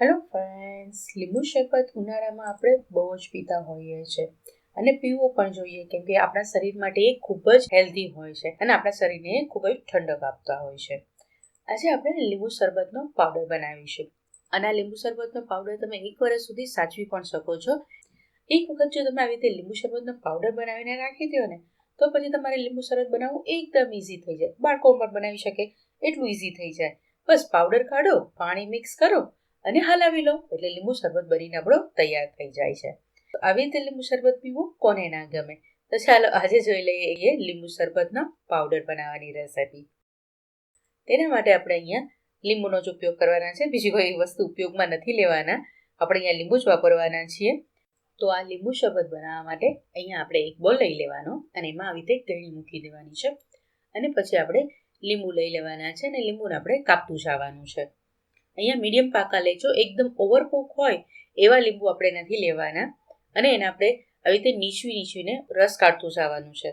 Hello friends લીંબુ શરબત ઉનાળામાં આપણે બહુ જ પીતા હોઈએ છીએ અને પીવું પણ જોઈએ, કેમ કે આપણા શરીર માટે એ ખૂબ જ હેલ્ધી હોય છે અને આપણા શરીરને ખૂબ જ ઠંડક આપતા હોય છે. આજે આપણે લીંબુ શરબતનો પાવડર બનાવીશું. અને આ લીંબુ શરબતનો પાવડર તમે એક વર્ષ સુધી સાચવી પણ શકો છો. એક વખત જો તમે આવી રીતે લીંબુ શરબતનો પાવડર બનાવીને રાખી દો ને, તો પછી તમારે લીંબુ શરબત બનાવવું એકદમ ઇઝી થઈ જાય. બાળકો પણ બનાવી શકે, એટલું ઇઝી થઈ જાય. બસ પાવડર કાઢો, પાણી મિક્સ કરો અને હલાવી લો. એટલે લીંબુ શરબત બનીને આપણો તૈયાર થઈ જાય છે. આવી રીતે લીંબુ શરબત પીવું કોને ના ગમે. તો ચાલો આજે જોઈ લઈએ એ લીંબુ શરબતનો પાવડર બનાવવાની રેસીપી તેના માટે આપણે અહીંયા લીંબુનો જ ઉપયોગ કરવાના છે. બીજી કોઈ વસ્તુ ઉપયોગમાં નથી લેવાના. આપણે અહીંયા લીંબુ જ વાપરવાના છીએ. તો આ લીંબુ શરબત બનાવવા માટે અહીંયા આપણે એક બોલ લઈ લેવાનો અને એમાં આવી રીતે ગળી મૂકી દેવાની છે. અને પછી આપણે લીંબુ લઈ લેવાના છે અને લીંબુને આપણે કાપતું જવાનું છે. અહીંયા મીડિયમ પાકા લેજો એકદમ ઓવરકુક હોય, એવા લીંબુ આપણે નથી લેવાના. અને એને આપણે આવી રીતે નીચવી નીચવીને રસ કાઢતું જવાનું છે.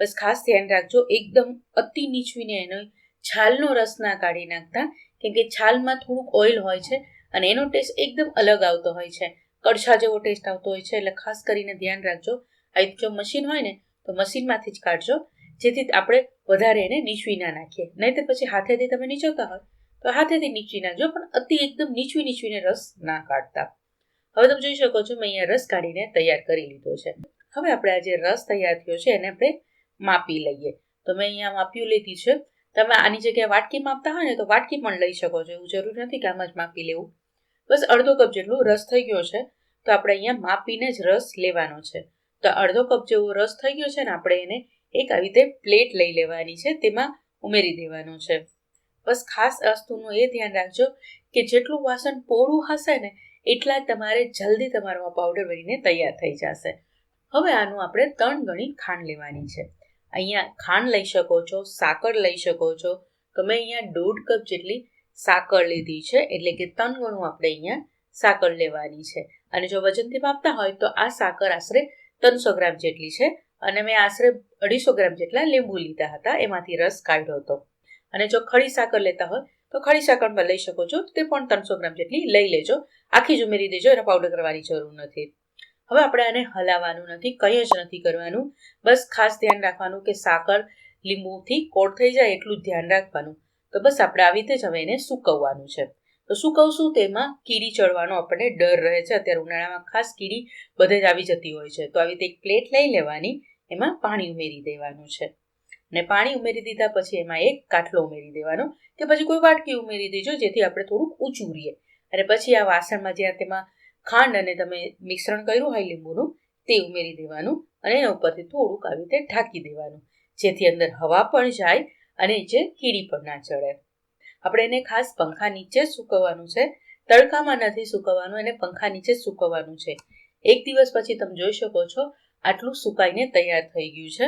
બસ ખાસ ધ્યાન રાખજો, એકદમ અતિ નીચવીને એનો છાલનો રસ ના કાઢી નાખતા, કેમ કે છાલમાં થોડુંક ઓઇલ હોય છે અને એનો ટેસ્ટ એકદમ અલગ આવતો હોય છે. કડછા જેવો ટેસ્ટ આવતો હોય છે, એટલે ખાસ કરીને ધ્યાન રાખજો. આવી જો મશીન હોય ને, તો મશીનમાંથી જ કાઢજો, જેથી આપણે વધારે એને નીચવી ના નાખીએ. નહીં તો પછી હાથેથી તમે નીચવતા હોય તો હાથેથી નીચવી નાખજો, પણ અતિ એકદમ નીચવી નીચવીને રસ ના કાઢતા. હવે તમે જોઈ શકો છો, મેં અહીંયા રસ કાઢીને તૈયાર કરી લીધો છે. હવે આપણે આ જે રસ તૈયાર થયો છે, એને આપણે માપી લઈએ. તો મેં અહીંયા માપ્યું લીધી છે. તમે આની જગ્યાએ વાટકી માપતા હોય ને, તો વાટકી પણ લઈ શકો છો, એવું જરૂર નથી કે આમ જ માપી લેવું. બસ અડધો કપ જેટલું રસ થઈ ગયો છે, તો આપણે અહીંયા માપીને જ રસ લેવાનો છે. તો અડધો કપ જેવો રસ થઈ ગયો છે ને, આપણે એને એક આવી રીતે પ્લેટ લઈ લેવાની છે, તેમાં ઉમેરી દેવાનો છે. બસ ખાસ વસ્તુનું એ ધ્યાન રાખજો કે જેટલું વાસણ પોળું હશે ને, એટલા તમારે જલ્દી તમારો આ પાવડર બનીને તૈયાર થઈ જશે. હવે આનું આપણે ત્રણ ગણી ખાંડ લેવાની છે. અહીંયા ખાંડ લઈ શકો છો, સાકર લઈ શકો છો. તો મેં અહીંયા દોઢ કપ જેટલી સાકર લીધી છે, એટલે કે ત્રણ ગણું આપણે અહીંયા સાકર લેવાની છે. અને જો વજનથી માપતા હોય તો આ સાકર આશરે ત્રણસો ગ્રામ જેટલી છે. અને મેં આશરે અઢીસો ગ્રામ જેટલા લીંબુ લીધા હતા, એમાંથી રસ કાઢ્યો હતો. અને જો ખડી સાકર લેતા હોય, તો ખડી સાકર પણ લઈ શકો છો. તે પણ ત્રણસો ગ્રામ જેટલી લઈ લેજો. આખી જ ઉમેરી દેજો, એને પાવડર કરવાની જરૂર નથી. હવે આપણે આને હલાવવાનું નથી, કંઈ જ નથી કરવાનું. બસ ખાસ ધ્યાન રાખવાનું કે સાકર લીંબુથી કોટ થઈ જાય એટલું ધ્યાન રાખવાનું. તો બસ આપણે આવી રીતે જ હવે એને સૂકવવાનું છે. તો સૂકવશું તેમાં કીડી ચડવાનો આપણને ડર રહે છે. અત્યારે ઉનાળામાં ખાસ કીડી બધે જ આવી જતી હોય છે. તો આવી રીતે એક પ્લેટ લઈ લેવાની, એમાં પાણી ઉમેરી દેવાનું છે. અને પાણી ઉમેરી દીધા પછી એમાં એક કાટલો ઉમેરી દેવાનો કે પછી કોઈ વાટકી ઉમેરી દેજો, જેથી આપણે થોડુંક ઊંચું રહીએ. અને પછી આ વાસણમાં જ્યાં તેમાં ખાંડ અને તમે મિશ્રણ કર્યું હોય લીંબુનું, તે ઉમેરી દેવાનું અને એના ઉપરથી થોડુંક આવી રીતે ઢાંકી દેવાનું, જેથી અંદર હવા પણ જાય અને જે કીડી પણ ના ચડે. આપણે એને ખાસ પંખા નીચે સૂકવવાનું છે. તડકામાં નથી સૂકવવાનું, એને પંખા નીચે સૂકવવાનું છે. એક દિવસ પછી તમે જોઈ શકો છો, આટલું સુકાઈને તૈયાર થઈ ગયું છે.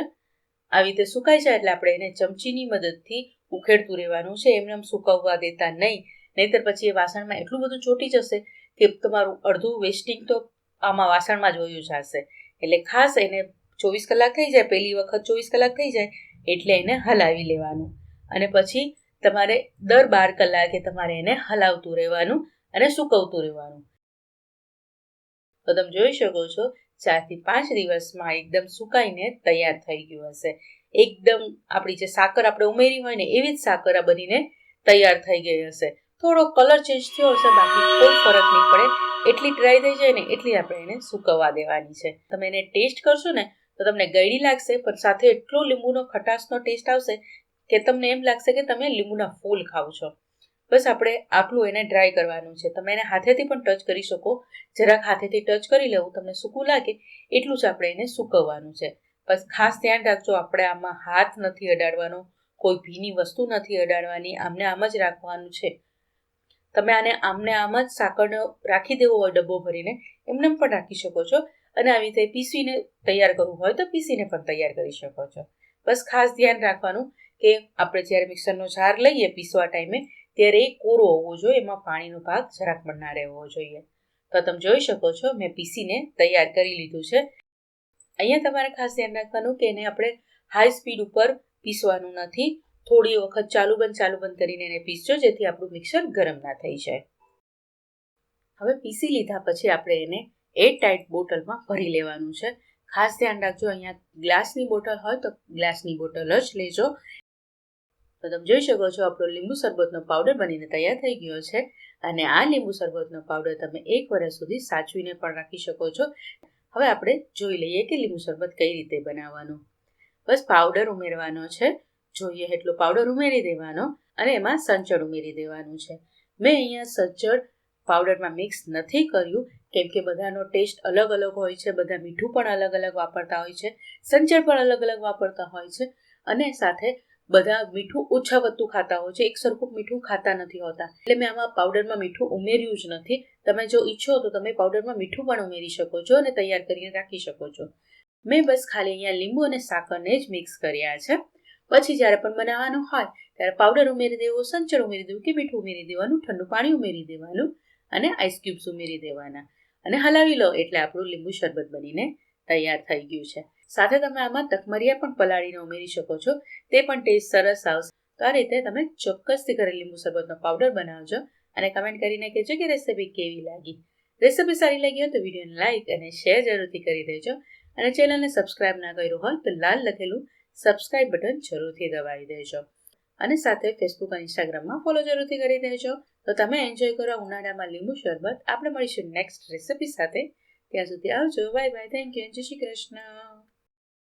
આવી રીતે સુકાઈ જાય એટલે આપણે એને ચમચીની મદદથી ઉખેડતું રહેવાનું છે. એમને આમ સુકવવા દેતા નહીં. નહીતર પછી એ વાસણમાં એટલું બધું ચોટી જશે કે તમારું અડધું વેસ્ટિંગ તો આમાં વાસણમાં જ જશે. એટલે ખાસ એને ચોવીસ કલાક થઈ જાય, પહેલી વખત ચોવીસ કલાક થઈ જાય એટલે એને હલાવી લેવાનું. અને પછી તમારે દર બાર કલાકે તમારે એને હલાવતું રહેવાનું અને સૂકવતું રહેવાનું. તો તમે જોઈ શકો છો ચારથી પાંચ દિવસમાં એકદમ સુકાઈને તૈયાર થઈ ગયું હશે. એકદમ આપણી જે સાકર આપણે ઉમેરી હોય ને એવી જ સાકર આ બનીને તૈયાર થઈ ગઈ હશે. થોડો કલર ચેન્જ થયો હશે, બાકી કોઈ ફરક નહીં પડે. એટલી ડ્રાય થઈ જાય ને એટલી આપણે એને સૂકવવા દેવાની છે. તમે એને ટેસ્ટ કરશો ને તો તમને ગળી લાગશે, પણ સાથે એટલો લીંબુનો ખટાશનો ટેસ્ટ આવશે કે તમને એમ લાગશે કે તમે લીંબુના ફૂલ ખાવ છો. બસ આપણે આટલું એને ડ્રાય કરવાનું છે. તમે એને હાથેથી પણ ટચ કરી શકો. જરાક હાથેથી ટચ કરી લેવું, તમને સૂકું લાગે, એટલું જ આપણે એને સૂકવવાનું છે. બસ ખાસ ધ્યાન રાખજો, આપણે આમાં હાથ નથી અડાડવાનો, કોઈ ભીની વસ્તુ નથી અડાડવાની, આમને આમ જ રાખવાનું છે. તમે આને આમને આમ જ સાકરનો રાખી દેવો હોય ડબ્બો ભરીને, એમને પણ રાખી શકો છો. અને આવી રીતે પીસીને તૈયાર કરવું હોય તો પીસીને પણ તૈયાર કરી શકો છો. બસ ખાસ ધ્યાન રાખવાનું કે આપણે જ્યારે મિક્સરનો જાર લઈએ પીસવા ટાઈમે ત્યારે એ કોરો હોવો જોઈએ, એમાં પાણીનો ભાગ જરાક પણ ના રહેવો જોઈએ. તો તમે જોઈ શકો છો, મેં પીસીને તૈયાર કરી લીધું છે. અહીંયા તમારે ખાસ ધ્યાન રાખવાનું કે એને આપણે હાઈ સ્પીડ ઉપર પીસવાનું નથી. થોડી વખત ચાલુ બંધ ચાલુ બંધ કરીને એને પીસજો, જેથી આપણું મિક્સર ગરમ ના થઈ જાય. હવે પીસી લીધા પછી આપણે એને એર ટાઈટ બોટલમાં ભરી લેવાનું છે. ખાસ ધ્યાન રાખજો, અહીંયા ગ્લાસની બોટલ હોય તો ગ્લાસની બોટલ જ લેજો. તો તમે જોઈ શકો છો, આપણો લીંબુ શરબતનો પાવડર બનીને તૈયાર થઈ ગયો છે. અને આ લીંબુ શરબતનો પાવડર તમે એક વર્ષ સુધી સાચવીને પણ રાખી શકો છો. હવે આપણે જોઈ લઈએ કે લીંબુ શરબત કઈ રીતે બનાવવાનું. બસ પાવડર ઉમેરવાનો છે. જોઈએ એટલો પાવડર ઉમેરી દેવાનો અને એમાં સંચળ ઉમેરી દેવાનું છે. મેં અહીંયા સંચળ પાવડરમાં મિક્સ નથી કર્યું, કેમ કે બધાનો ટેસ્ટ અલગ અલગ હોય છે, બધા મીઠું પણ અલગ અલગ વાપરતા હોય છે, સંચળ પણ અલગ અલગ વાપરતા હોય છે. અને સાથે બધા મીઠું ઓછા વધતું ખાતા હોય છે. એક સરખું મીઠું ખાતા નથી હોતા. એટલે મેં આમાં પાવડરમાં મીઠું ઉમેર્યું જ નથી. તમે જો ઈચ્છો તો તમે પાવડરમાં મીઠું પણ ઉમેરી શકો છો અને તૈયાર કરીને રાખી શકો છો. મેં બસ ખાલી અહીંયા લીંબુ અને સાકરને જ મિક્સ કર્યા છે. પછી જ્યારે પણ બનાવવાનું હોય, ત્યારે પાવડર ઉમેરી દેવો, સંચળ ઉમેરી દેવું કે મીઠું ઉમેરી દેવાનું, ઠંડુ પાણી ઉમેરી દેવાનું અને આઈસ ક્યુબ્સ ઉમેરી દેવાના. અને હલાવી લો એટલે આપણું લીંબુ શરબત બનીને તૈયાર થઈ ગયું છે. સાથે તમે આમાં તકમરિયા પણ પલાળીને ઉમેરી શકો છો. તે પણ ટેસ્ટ સરસ આવશે. તો આ રીતે તમે ચોક્કસથી ઘરે લીંબુ શરબતનો પાવડર બનાવજો અને કમેન્ટ કરીને કહેજો કે રેસીપી કેવી લાગી. રેસીપી સારી લાગી હોય તો વિડીયોને લાઇક અને શેર જરૂરથી કરી દેજો. અને ચેનલને સબસ્ક્રાઇબ ના કર્યું હોય તો લાલ લખેલું સબસ્ક્રાઇબ બટન જરૂરથી દબાવી દેજો. અને સાથે ફેસબુક અને ઇન્સ્ટાગ્રામમાં ફોલો જરૂરથી કરી દેજો. તો તમે એન્જોય કરો ઉનાળામાં લીંબુ શરબત. આપણે મળીશું નેક્સ્ટ રેસીપી સાથે. ત્યાં સુધી આવજો. બાય બાય થેન્ક યુ જય શ્રી કૃષ્ણ.